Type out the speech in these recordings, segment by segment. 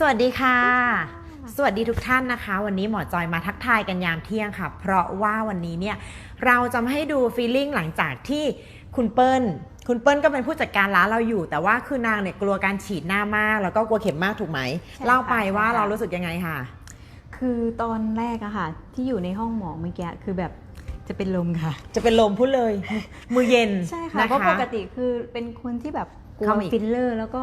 สวัสดีค่ะ สวัสดีทุกท่านนะคะ วันนี้หมอจอยมาทักทายกันยามเที่ยงค่ะ เพราะว่าวันนี้เนี่ยเราจะมาให้ดูฟีลลิ่งหลังจากที่คุณเปิ้ล คุณเปิ้ลก็เป็นผู้จัดการร้านเราอยู่ แต่ว่าคือนางเนี่ยกลัวการฉีดหน้ามาก แล้วก็กลัวเข็มมากถูกไหมใช่ค่ะเล่าไปว่าใช่ค่ะเรารู้สึกยังไงค่ะ คือตอนแรกอะค่ะ ที่อยู่ในห้องหมอเมื่อกี้คือแบบจะเป็นลมค่ะ จะเป็นลมพูดเลย มือเย็นใช่ค่ะนเพราะปกติคือเป็นคนที่แบบกลัวเข้ามาอีกฟิลเลอร์ แล้วก็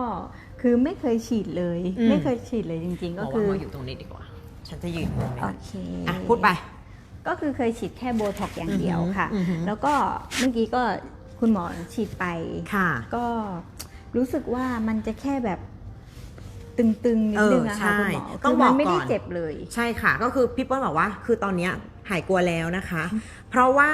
คือไม่เคยฉีดเลย อืม ไม่เคยฉีดเลยจริงๆหมก็อคืว่าอหมออยู่ตรงนี้ดีกว่า ฉันจะยืนตรงนี้โอเคอะพูดไป ก็คือเคยฉีดแค่โบท็อกซ์อย่างเดียวค่ะ อือหือ แล้วก็เมื่อกี้ก็คุณหมอฉีดไป ค่ะ ก็รู้สึกว่ามันจะแค่แบบตึงๆนิดนึงอะค่ะเออใช่คุณหมอต้องคืมันบอกไม่ได้ก่อน เจ็บเลย ใช่ค่ะก็คือพี่เปิ้ลบอกว่าคือตอนเนี้ยหายกลัวแล้วนะคะ เพราะว่า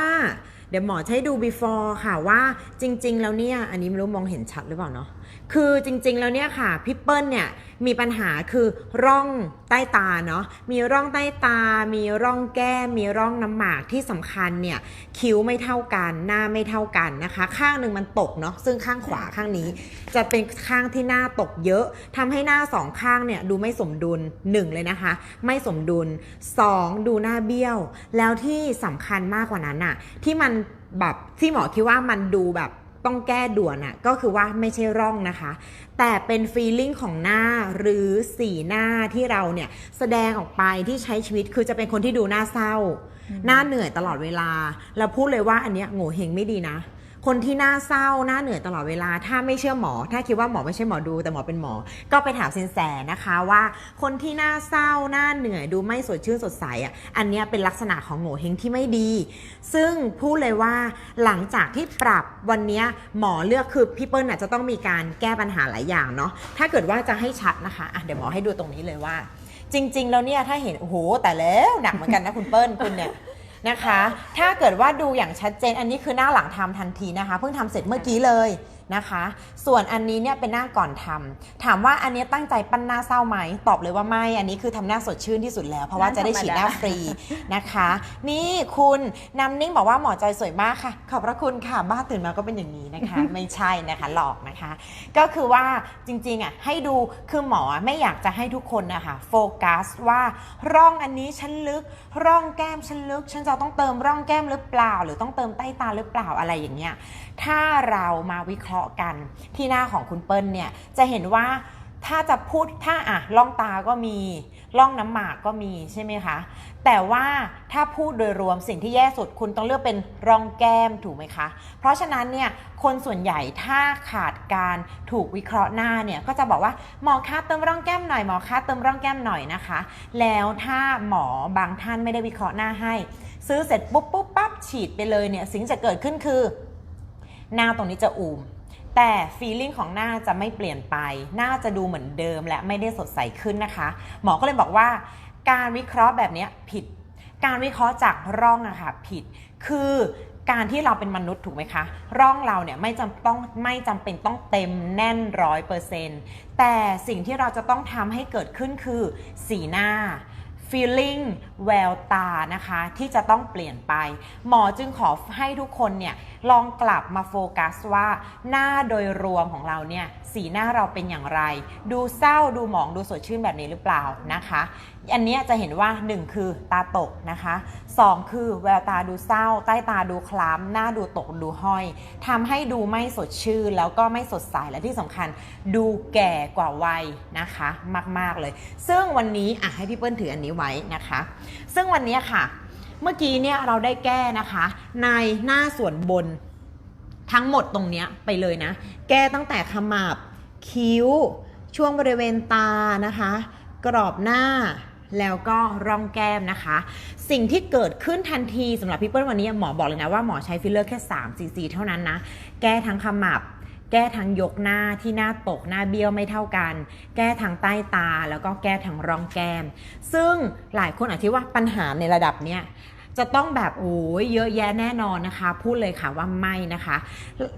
เดี๋ยวหมอจะให้ดู before ค่ะว่าจริง ๆ แล้วเนี่ย อันนี้ไม่รู้มองเห็นชัดหรือเปล่าเนาะ คือจริงๆแล้วเนี่ยค่ะพี่เปิ้ลเนี่ยมีปัญหาคือร่องใต้ตาเนาะมีร่องใต้ตา มีร่องแก้มมีร่องน้ำหมากที่สำคัญเนี่ยคิ้วไม่เท่ากันหน้าไม่เท่ากันนะคะ ข้างหนึ่งมันตกเนาะซึ่งข้างขวาข้างนี้ จะเป็นข้างที่หน้าตกเยอะทำให้หน้าสองข้างเนี่ยดูไม่สมดุลหนึ่งเลยนะคะ ไม่สมดุลสองดูหน้าเบี้ยว แล้วที่สำคัญมากกว่านั้นอะที่มันแบบที่หมอคิดว่ามันดูแบบ ต้องแก้ด่วนอะก็คือว่าไม่ใช่ร่องนะคะ แต่เป็นฟีลลิ่งของหน้าหรือสีหน้าที่เราเนี่ยแสดงออกไปที่ใช้ชีวิตคือจะเป็นคนที่ดูหน้าเศร้า หน้าเหนื่อยตลอดเวลาแล้วพูดเลยว่าอันเนี้ยโง่เฮงไม่ดีนะ คนที่หน้าเศร้าหน้าเหนื่อยตลอดเวลา ถ้าไม่เชื่อหมอ ถ้าคิดว่าหมอไม่ใช่หมอดูแต่หมอเป็นหมอ ก็ไปถามสินแสนะคะว่า คนที่หน้าเศร้าหน้าเหนื่อยดูไม่สดชื่นสดใสอะอันนี้เป็นลักษณะของโง่เฮงที่ไม่ดี ซึ่งพูดเลยว่าหลังจากที่ปรับวันนี้หมอเลือกคือพี่เปิ้ลน่ะจะต้องมีการแก้ปัญหาหลายอย่างเนาะถ้าเกิดว่าจะให้ชัดนะคะะเดี๋ยวหมอให้ดูตรงนี้เลยว่า จริง ๆ แล้วเนี่ยถ้าเห็นโอ้โหแต่แล้วหนักเหมือนกันนะคุณเปิ้ลคุณเนี่ย นะคะ ถ้าเกิดว่าดูอย่างชัดเจนอันนี้คือหน้าหลังทำทันทีนะคะ เพิ่งทำเสร็จเมื่อกี้เลย นะคะ ส่วนอันนี้เนี่ยเป็นหน้าก่อนทำถามว่าอันนี้ตั้งใจปั้นหน้าเศร้าไหมตอบเลยว่าไม่ อันนี้คือทำหน้าสดชื่นที่สุดแล้ว เพราะว่าจะได้ฉีดหน้าฟรีนะคะ นี่คุณนำนิ่งบอกว่าหมอจอยสวยมากค่ะ ขอบพระคุณค่ะบ้าตื่นมาก็เป็นอย่างนี้นะคะ ไม่ใช่นะคะหลอกนะคะ ก็คือว่าจริงๆอะให้ดูคือหมอไม่อยากจะให้ทุกคนนะคะโฟกัสว่าร่องอันนี้ฉันลึก ร่องแก้มฉันลึก ฉันจะต้องเติมร่องแก้มหรือเปล่า หรือต้องเติมใต้ตาหรือเปล่าอะไรอย่างเงี้ยถ้าเรามาวิเคราะห์กัน ที่หน้าของคุณเปิ้ลเนี่ยจะเห็นว่าถ้าจะพูดถ้าอะร่องตาก็มีร่องน้ำหมากก็มีใช่ไหมคะ แต่ว่าถ้าพูดโดยรวมสิ่งที่แย่สุดคุณต้องเลือกเป็นร่องแก้มถูกไหมคะ เพราะฉะนั้นเนี่ยคนส่วนใหญ่ถ้าขาดการถูกวิเคราะห์หน้าเนี่ยก็จะบอกว่าหมอคะเติมร่องแก้มหน่อยหมอคะเติมร่องแก้มหน่อยนะคะ แล้วถ้าหมอบางท่านไม่ได้วิเคราะห์หน้าให้ ซื้อเสร็จปุ๊บปุ๊บปั๊บฉีดไปเลยเนี่ยสิ่งที่จะเกิดขึ้นคือ หน้าตรงนี้จะอูม แต่ฟีลลิ่งของหน้าจะไม่เปลี่ยนไป หน้าจะดูเหมือนเดิมและไม่ได้สดใสขึ้นนะคะ หมอก็เลยบอกว่า การวิเคราะห์แบบนี้ผิด การวิเคราะห์จากร่องอะค่ะผิด คือการที่เราเป็นมนุษย์ถูกไหมคะ ร่องเราเนี่ยไม่จำต้องไม่จำเป็นต้องเต็มแน่นร้อยเปอร์เซ็นต์แต่สิ่งที่เราจะต้องทำให้เกิดขึ้นคือ สีหน้า feeling แววตานะคะที่จะต้องเปลี่ยนไป หมอจึงขอให้ทุกคนเนี่ยลองกลับมาโฟกัสว่าหน้าโดยรวมของเราเนี่ยสีหน้าเราเป็นอย่างไร ดูเศร้าดูหมองดูสดชื่นแบบนี้หรือเปล่านะคะ อันนี้จะเห็นว่า 1 คือตาตกนะคะ 2 คือแววตาดูเศร้า ใต้ตาดูคล้ำหน้าดูตกดูห้อยทำให้ดูไม่สดชื่นแล้วก็ไม่สดใสและที่สำคัญ ดูแก่กว่าวัยนะคะ มาก ๆเลย ซึ่งวันนี้อะให้พี่เปิ้ลถืออันนี้ไว้นะคะ ซึ่งวันนี้ค่ะ เมื่อกี้เนี่ยเราได้แก้นะคะ ในหน้าส่วนบนทั้งหมดตรงเนี้ยไปเลยนะ แก้ตั้งแต่ขมับคิ้ว ช่วงบริเวณตานะคะ กรอบหน้า แล้วก็ร่องแก้มนะคะ สิ่งที่เกิดขึ้นทันทีสำหรับพี่เปิ้ลวันนี้หมอบอกเลยนะว่าหมอใช้ฟิลเลอร์แค่3 cc เท่านั้นนะ แก้ทั้งขมับ แก้ทั้งยกหน้าที่หน้าตกหน้าเบี้ยวไม่เท่ากัน แก้ทั้งใต้ตาแล้วก็แก้ทั้งร่องแก้ม ซึ่งหลายคนอาจจะว่าปัญหาในระดับเนี้ย จะต้องแบบโอ้ยเยอะแยะแน่นอนนะคะ พูดเลยค่ะว่าไม่นะคะ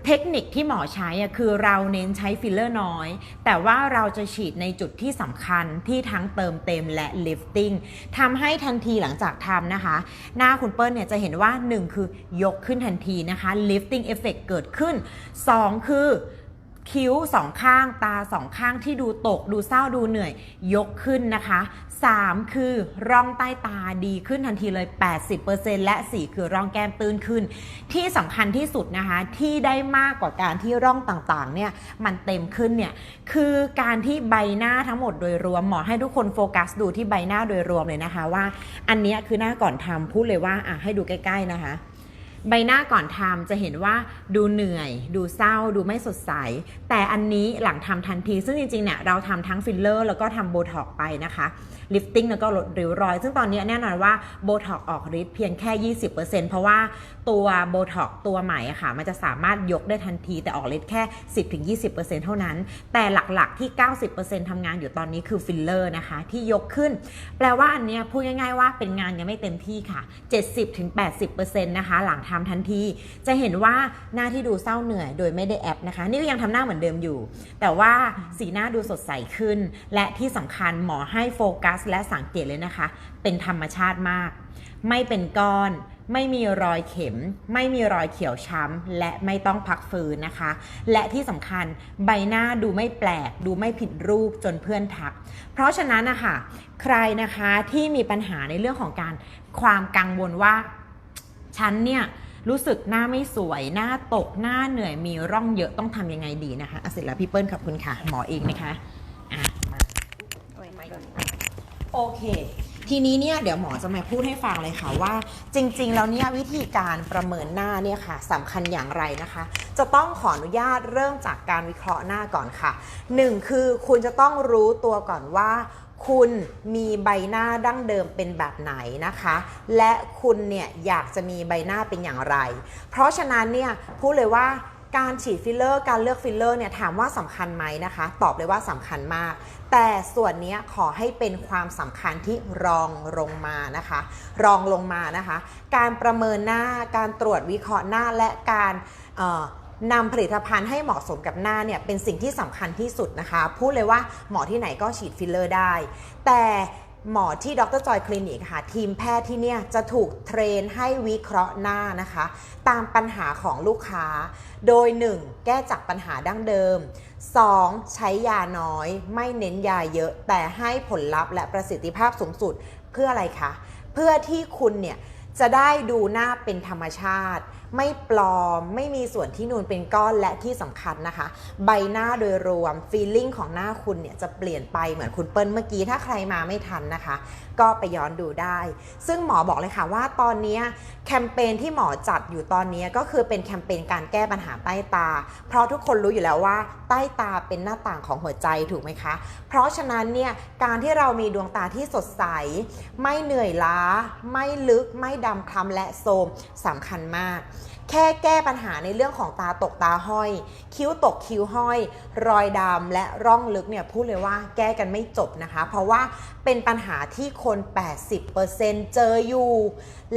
เทคนิคที่หมอใช้อะคือเราเน้นใช้ฟิลเลอร์น้อย แต่ว่าเราจะฉีดในจุดที่สำคัญที่ทั้งเติมเต็มและลิฟติ้งทำให้ทันทีหลังจากทำนะคะ หน้าคุณเปิ้ลเนี่ยจะเห็นว่า 1 คือยกขึ้นทันทีนะคะ lifting effect เกิดขึ้น 2 คือคิ้วสองข้างตาสองข้างที่ดูตกดูเศร้าดูเหนื่อย ยกขึ้นนะคะ 3 คือร่องใต้ตาดีขึ้นทันทีเลย 80%และ 4 คือร่องแก้มตื้นขึ้น ที่สำคัญที่สุดนะคะที่ได้มากกว่าการที่ร่องต่างๆเนี่ยมันเต็มขึ้นเนี่ยคือการที่ใบหน้าทั้งหมดโดยรวมหมอให้ทุกคนโฟกัสดูที่ใบหน้าโดยรวมเลยนะคะว่า อันนี้คือหน้าก่อนทำพูดเลยว่าอะให้ดูใกล้ๆนะคะ ใบหน้าก่อนทำจะเห็นว่าดูเหนื่อย ดูเศร้า ดูไม่สดใส แต่อันนี้หลังทำทันที ซึ่งจริงๆเนี่ยเราทำทั้งฟิลเลอร์แล้วก็ทำโบท็อกไปนะคะลิฟติ้งแล้วก็ลดริ้วรอย ซึ่งตอนนี้แน่นอนว่าโบท็อกออกฤทธิ์เพียงแค่ 20%เพราะว่าตัวโบท็อกตัวใหม่ค่ะ มันจะสามารถยกได้ทันทีแต่ออกฤทธิ์แค่ 10-20%เท่านั้น แต่หลักๆที่ 90%ทำงานอยู่ตอนนี้คือฟิลเลอร์นะคะ ที่ยกขึ้น แปลว่าอันเนี้ยพูดง่ายๆว่าเป็นงานยังไม่เต็มที่ค่ะ 70-80%นะคะหลังททำทันที จะเห็นว่าหน้าที่ดูเศร้าเหนื่อย โดยไม่ได้แอปนะคะ นี่ก็ยังทำหน้าเหมือนเดิมอยู่ แต่ว่าสีหน้าดูสดใสขึ้น และที่สำคัญหมอให้โฟกัส และสังเกตเลยนะคะ เป็นธรรมชาติมาก ไม่เป็นก้อนไม่มีรอยเข็ม ไม่มีรอยเขียวช้ำ และไม่ต้องพักฟื้นนะคะ และที่สำคัญใบหน้าดูไม่แปลก ดูไม่ผิดรูปจนเพื่อนทัก เพราะฉะนั้นนะคะใครนะคะที่มีปัญหาในเรื่องของการความกังวลว่า ฉันเนี่ยรู้สึกหน้าไม่สวยหน้าตกหน้าเหนื่อยมีร่องเยอะต้องทำยังไงดีนะคะอะเสร็จแล้วพี่เปิ้ลขอบคุณค่ะ หมอเองนะคะอะมาโอเค ทีนี้เนี่ยเดี๋ยวหมอจะมาพูดให้ฟังเลยค่ะว่า จริง ๆ แล้วเนี่ยวิธีการประเมินหน้าเนี่ยค่ะสำคัญอย่างไรนะคะ จะต้องขออนุญาตเริ่มจากการวิเคราะห์หน้าก่อนค่ะหนึ่งคือคุณจะต้องรู้ตัวก่อนว่า คุณมีใบหน้าดั้งเดิมเป็นแบบไหนนะคะ และคุณเนี่ยอยากจะมีใบหน้าเป็นอย่างไร เพราะฉะนั้นเนี่ยพูดเลยว่าการฉีดฟิลเลอร์ การเลือกฟิลเลอร์เนี่ยถามว่าสำคัญไหมนะคะ ตอบเลยว่าสำคัญมาก แต่ส่วนนี้ขอให้เป็นความสำคัญที่รองลงมานะคะ รองลงมานะคะ การประเมินหน้าการตรวจวิเคราะห์หน้าและการ นำผลิตภัณฑ์ให้เหมาะสมกับหน้าเนี่ยเป็นสิ่งที่สำคัญที่สุดนะคะ พูดเลยว่าหมอที่ไหนก็ฉีดฟิลเลอร์ได้ แต่หมอที่ดรจอยคลินิกค่ะ ทีมแพทย์ที่เนี่ยจะถูกเทรนให้วิเคราะห์หน้านะคะ ตามปัญหาของลูกค้า โดย 1. แก้จากปัญหาดั้งเดิม 2. ใช้ยาน้อย ไม่เน้นยาเยอะ แต่ให้ผลลัพธ์และประสิทธิภาพสูงสุดเพื่ออะไรคะ เพื่อที่คุณเนี่ยจะได้ดูหน้าเป็นธรรมชาติ ไม่ปลอม ไม่มีส่วนที่นูนเป็นก้อนและที่สำคัญนะคะ ใบหน้าโดยรวมฟีลลิ่งของหน้าคุณเนี่ยจะเปลี่ยนไปเหมือนคุณเปิ้ลเมื่อกี้ถ้าใครมาไม่ทันนะคะ ก็ไปย้อนดูได้ ซึ่งหมอบอกเลยค่ะว่าตอนนี้แคมเปญที่หมอจัดอยู่ตอนนี้ก็คือเป็นแคมเปญการแก้ปัญหาใต้ตา เพราะทุกคนรู้อยู่แล้วว่า ใต้ตาเป็นหน้าต่างของหัวใจถูกไหมคะ เพราะฉะนั้นเนี่ยการที่เรามีดวงตาที่สดใส ไม่เหนื่อยล้า ไม่ลึกไม่ดำคล้ำและโทรมสำคัญมาก แค่แก้ปัญหาในเรื่องของตาตกตาห้อย คิ้วตกคิ้วห้อย รอยดำและร่องลึกเนี่ยพูดเลยว่าแก้กันไม่จบนะคะ เพราะว่าเป็นปัญหาที่คน 80%เจออยู่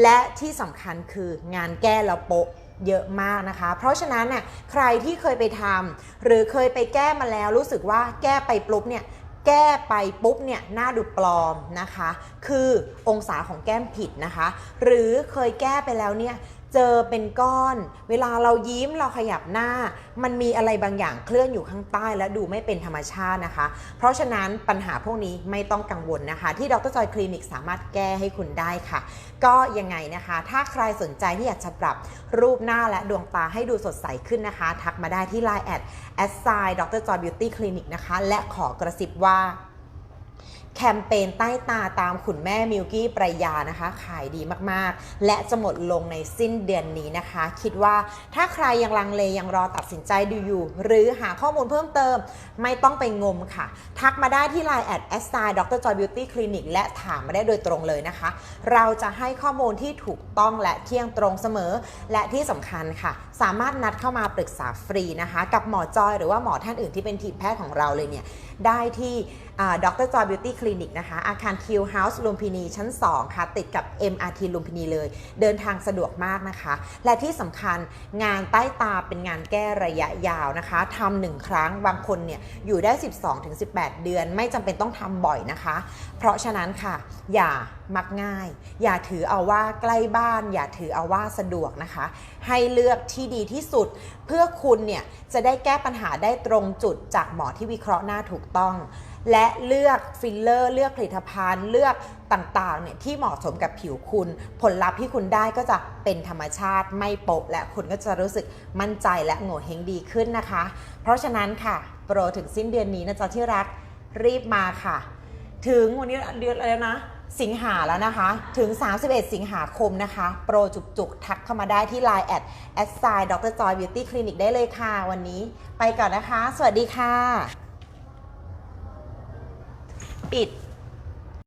และที่สำคัญคืองานแก้แล้วโปะเยอะมากนะคะ เพราะฉะนั้นเนี่ยใครที่เคยไปทำหรือเคยไปแก้มาแล้วรู้สึกว่าแก้ไปปุ๊บเนี่ยแก้ไปปุ๊บเนี่ยหน้าดูปลอมนะคะ คือองศาของแก้มผิดนะคะ หรือเคยแก้ไปแล้วเนี่ย เจอเป็นก้อน เวลาเรายิ้มเราขยับหน้า มันมีอะไรบางอย่างเคลื่อนอยู่ข้างใต้ และดูไม่เป็นธรรมชาตินะคะ เพราะฉะนั้นปัญหาพวกนี้ไม่ต้องกังวลนะคะ ที่ดรจอยคลินิกสามารถแก้ให้คุณได้ค่ะ ก็ยังไงนะคะ ถ้าใครสนใจที่อยากจะปรับรูปหน้าและดวงตาให้ดูสดใสขึ้นนะคะ ทักมาได้ที่ Line แอดแอดไซน์ดรจอยบิวตี้คลินิกนะคะ และขอกระซิบว่า แคมเปญใต้ตาตามขุนแม่มิลกี้ปรายานะคะ ขายดีมากๆ และจะหมดลงในสิ้นเดือนนี้นะคะ คิดว่าถ้าใครยังลังเลยังรอตัดสินใจดูอยู่ หรือหาข้อมูลเพิ่มเติม ไม่ต้องไปงมค่ะ ทักมาได้ที่ Line แอดแอสไตล์ดรจอยบิวตี้คลินิกและถามมาได้โดยตรงเลยนะคะ เราจะให้ข้อมูลที่ถูกต้องและเที่ยงตรงเสมอ และที่สำคัญค่ะ สามารถนัดเข้ามาปรึกษาฟรีนะคะ กับหมอจอยหรือว่าหมอท่านอื่นที่เป็นทีมแพทย์ของเราเลยเนี่ยได้ที่ดรจอยบิวตี้ค Clinic นะคะ อาคาร Q House ลุมพินีชั้น 2 ค่ะ ติดกับ MRT ลุมพินีเลย เดินทางสะดวกมากนะคะ และที่สำคัญงานใต้ตาเป็นงานแก้ระยะยาวนะคะทำหนึ่งครั้งบางคนเนี่ยอยู่ได้ 12-18 เดือน ไม่จำเป็นต้องทำบ่อยนะคะ เพราะฉะนั้นค่ะ อย่ามักง่าย อย่าถือเอาว่าใกล้บ้าน อย่าถือเอาว่าสะดวกนะคะ ให้เลือกที่ดีที่สุด เพื่อคุณเนี่ยจะได้แก้ปัญหาได้ตรงจุดจากหมอที่วิเคราะห์หน้าถูกต้อง และเลือกฟิลเลอร์ เลือกผลิตภัณฑ์ เลือกต่างๆเนี่ยที่เหมาะสมกับผิวคุณ ผลลัพธ์ที่คุณได้ก็จะเป็นธรรมชาติไม่โปะและคุณก็จะรู้สึกมั่นใจและโง่เฮงดีขึ้นนะคะ เพราะฉะนั้นค่ะ โปรถึงสิ้นเดือนนี้นะจ๊ะที่รักรีบมาค่ะ ถึงวันนี้เดือนอะไรนะสิงหาแล้วนะคะ ถึง 31 สิงหาคมนะคะ โปรจุกๆ ทักเข้ามาได้ที่ Line แอดแอดไซน์ดรจอยบิวตี้คลินิกได้เลยค่ะ วันนี้ไปก่อนนะคะ สวัสดีค่ะ ปิด